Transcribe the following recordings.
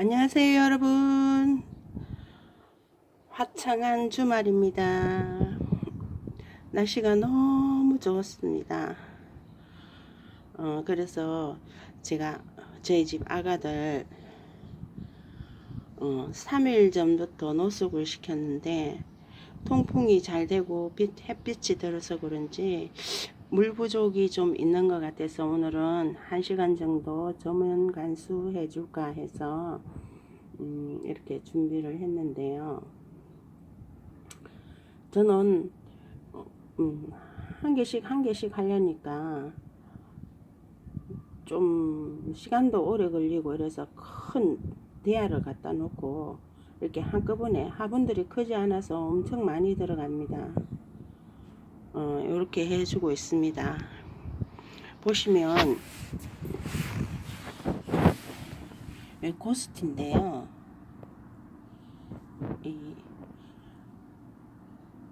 안녕하세요 여러분. 화창한 주말입니다. 날씨가 너무 좋았습니다. 어, 그래서 제가 저희 집 아가들 어, 3일 전부터 노숙을 시켰는데 통풍이 잘 되고 빛, 햇빛이 들어서 그런지 물 부족이 좀 있는 것 같아서 오늘은 1시간 정도 저면 간수 해줄까 해서 음, 이렇게 준비를 했는데요. 저는 어, 음, 한 개씩 한 개씩 하려니까 좀 시간도 오래 걸리고 이래서 큰 대야를 갖다 놓고 이렇게 한꺼번에 화분들이 크지 않아서 엄청 많이 들어갑니다. 어, 이렇게 해주고 있습니다. 보시면 이 고스트인데요. 이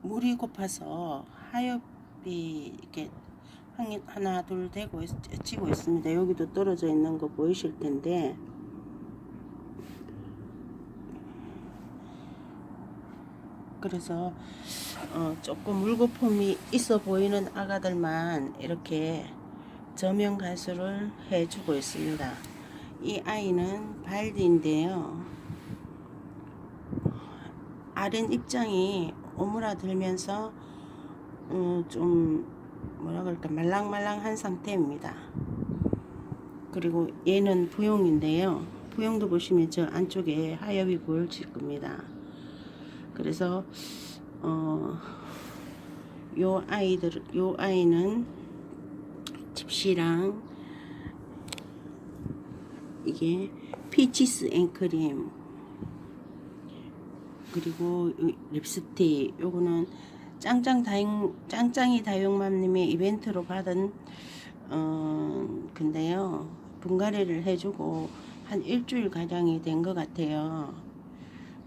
물이 고파서 하엽이 이렇게 한- 하나 둘 되고 있- 찌고 있습니다. 여기도 떨어져 있는 거 보이실 텐데 그래서 어, 조금 물거품이 있어 보이는 아가들만 이렇게 저명 가수를 해주고 있습니다. 이 아이는 발디인데요. 아랫 입장이 오므라들면서 음, 좀 뭐라 그럴까 말랑말랑한 상태입니다. 그리고 얘는 부용인데요. 부용도 보시면 저 안쪽에 하엽이 보여질 겁니다. 그래서 어, 요 아이들 요 아이는 집시랑 이게 피치스 앵크림 그리고 이 립스틱 요거는 짱짱 다용 짱짱이 다용맘님의 이벤트로 받은 어 근데요 분갈이를 해주고 한 일주일 가량이 된 것 같아요.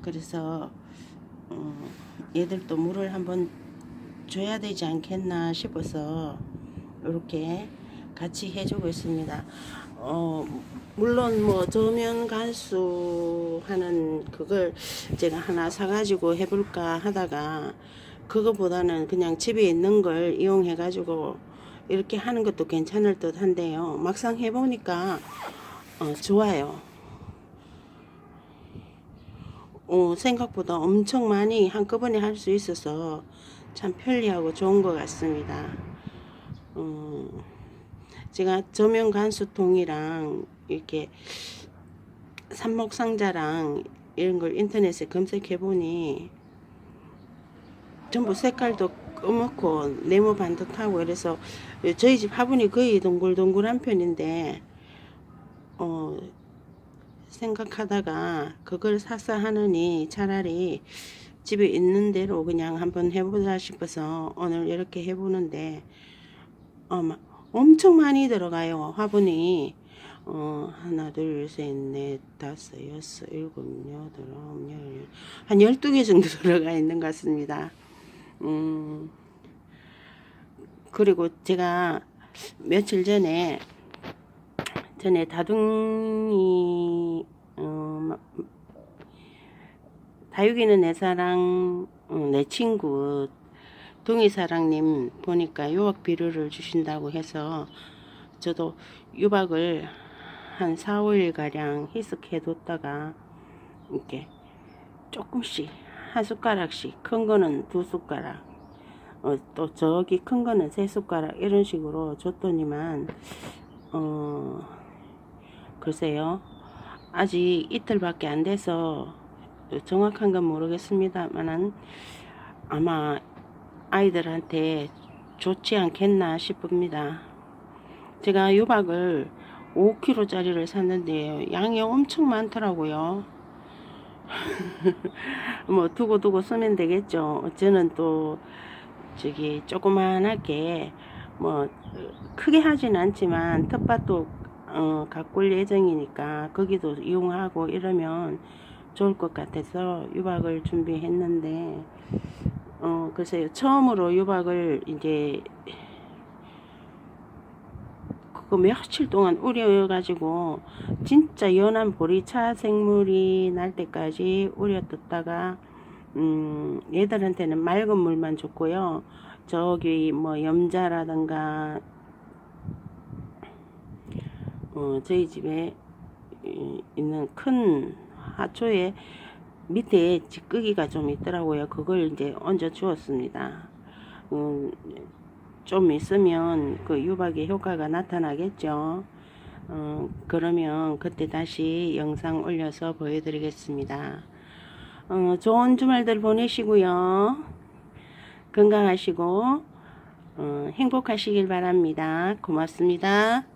그래서 어, 얘들도 물을 한번 줘야 되지 않겠나 싶어서 이렇게 같이 해주고 있습니다. 어, 물론 뭐 저면 간수 하는 그걸 제가 하나 사가지고 해볼까 하다가 그거보다는 그냥 집에 있는 걸 이용해 가지고 이렇게 하는 것도 괜찮을 듯 한데요. 막상 해보니까 어, 좋아요. 어, 생각보다 엄청 많이 한꺼번에 할 수 있어서 참 편리하고 좋은 것 같습니다. 어, 제가 저면 간수통이랑 이렇게 삽목상자랑 이런 걸 인터넷에 검색해 보니 전부 색깔도 검었고 네모 반듯하고 이래서 저희 집 화분이 거의 동글동글한 편인데 어 생각하다가 그걸 사서 하느니 차라리 집에 있는 대로 그냥 한번 해보자 싶어서 오늘 이렇게 해보는데 어, 마- 엄청 많이 들어가요 화분이. 어, 하나 둘셋넷 다섯 여섯 일곱 여덟 아홉 열한 열두 개 정도 들어가 있는 것 같습니다. 음. 그리고 제가 며칠 전에 전에 다둥이 어, 마- 다육이는 내 사랑 어, 내 친구 동이사랑님 보니까 유학 비료를 주신다고 해서 저도 유박을 한 4, 5일 가량 희석해 뒀다가 이렇게 조금씩 한 숟가락씩 큰 거는 두 숟가락 어, 또 저기 큰 거는 세 숟가락 이런 식으로 줬더니만 어 글쎄요 아직 이틀밖에 안 돼서 정확한 건 모르겠습니다만은 아마 아이들한테 좋지 않겠나 싶습니다. 제가 유박을 5kg짜리를 샀는데요. 양이 엄청 많더라고요. 뭐 두고두고 쓰면 되겠죠. 저는 또 저기 조그만하게 뭐 크게 하진 않지만 텃밭도 어, 가꿀 예정이니까 거기도 이용하고 이러면 좋을 것 같아서 유박을 준비했는데 어 글쎄요 처음으로 유박을 이제 그 며칠 동안 우려 가지고 진짜 연한 보리차 생물이 날 때까지 우려뒀다가 음, 얘들한테는 맑은 물만 줬고요. 저기 뭐 염자라든가 어, 저희 집에 이- 있는 큰 하초에 밑에 찌끄기가 좀 있더라고요. 그걸 이제 얹어 주었습니다. 음, 좀 있으면 그 유박의 효과가 나타나겠죠. 어, 그러면 그때 다시 영상 올려서 보여드리겠습니다. 어, 좋은 주말들 보내시고요. 건강하시고 어, 행복하시길 바랍니다. 고맙습니다.